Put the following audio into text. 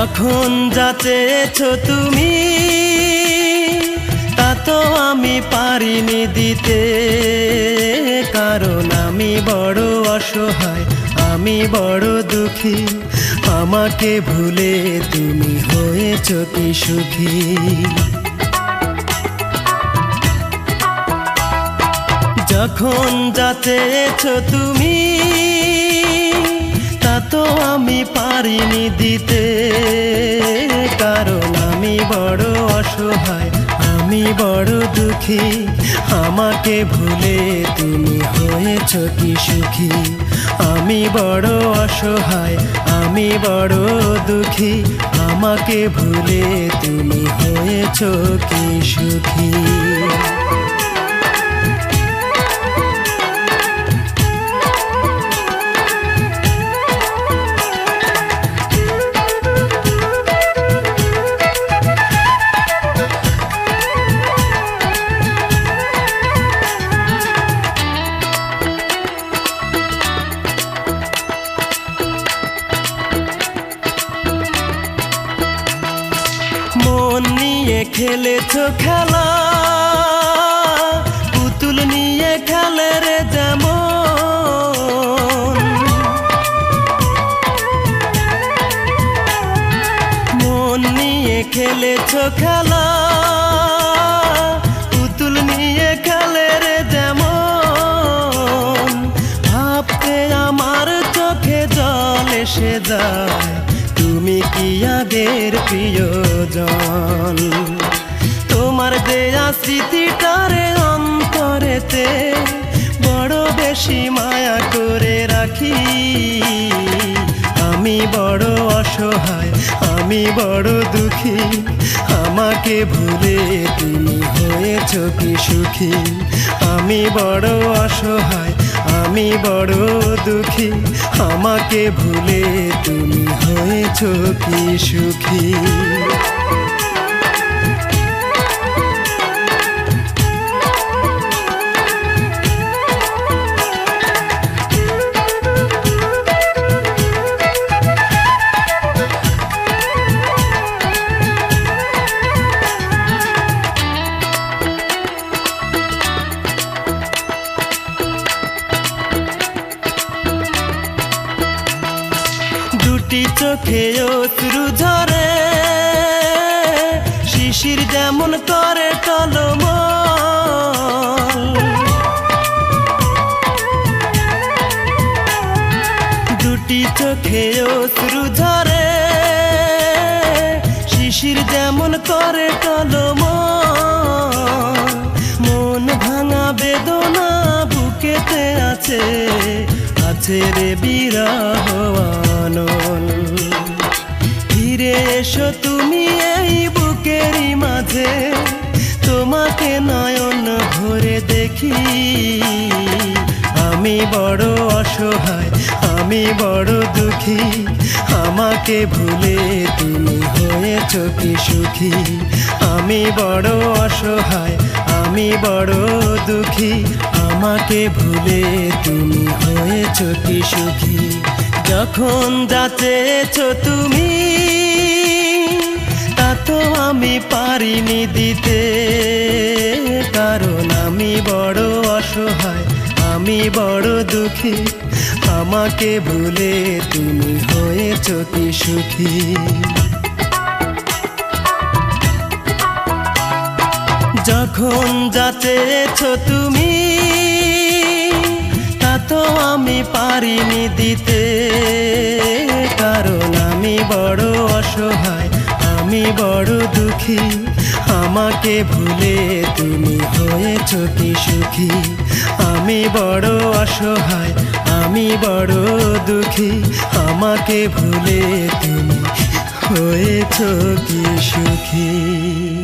যখন যা চেয়েছ তুমি, তা তো আমি পারিনি দিতে। কারণ আমি বড় অসহায়, আমি বড় দুঃখী। আমাকে ভুলে তুমি হয়েছ কি সুখী। যখন যা চেয়েছ তুমি আমি পারিনি দিতে, কারণ আমি বড় অসহায়, আমি বড় দুঃখী। আমাকে ভুলে তুমি হয়েছ কি সুখী। আমি বড় অসহায়, আমি বড় দুঃখী। আমাকে ভুলে তুমি হয়েছ কি সুখী। নিয়ে খেলেছ খেলা? পুতুল নিয়ে খেলে রে যেমন। মন নিয়ে খেলেছ খেলা? পুতুল নিয়ে খেলে রে যেমন। ভাবতে আমার চোখে জল এসে যায়। তুমি প্রিয়জন। তোমার দেয়া স্মৃতিটারে অন্তরেতে বড় বেশি মায়া করে রাখি। আমি বড় অসহায়, আমি বড় দুঃখী। আমাকে ভুলে তুমি হয়েছ কি সুখী। আমি বড় অসহায়, আমি বড় দুঃখী। আমাকে ভুলে তুমি হয়েছ কি সুখী। দুটি চোখে অশ্রু ধরে শিশির যেমন করে টলম দুটি চোখে অশ্রু ধরে শিশির যেমন করে টলম মন ভাঙা বেদনা বুকেতে আছে আছে। রে বিরহ ফিরে এসো তুমি এই বুকেরই মাঝে, তোমাকে নয়ন ভরে দেখি। আমি বড় অসহায়, আমি বড় দুঃখী, আমাকে ভুলে তুমি হয়েছ কি সুখী। আমি বড় অসহায়, আমি বড় দুঃখী আমাকে ভুলে তুমি হয়েছ কি সুখী? যখন যা চেয়েছ তুমি, তা তো আমি পারিনি দিতে। কারণ আমি বড় অসহায়, আমি বড় দুঃখী। আমাকে ভুলে তুমি হয়েছ কি সুখী? যখন যা চেয়েছ তুমি, তা তো আমি পারিনি দিতে। কারণ আমি বড় অসহায়, আমি বড় দুঃখী। আমাকে ভুলে তুমি হয়েছ কি সুখী। আমি বড় অসহায়, আমি বড় দুঃখী। আমাকে ভুলে তুমি হয়েছ কি সুখী।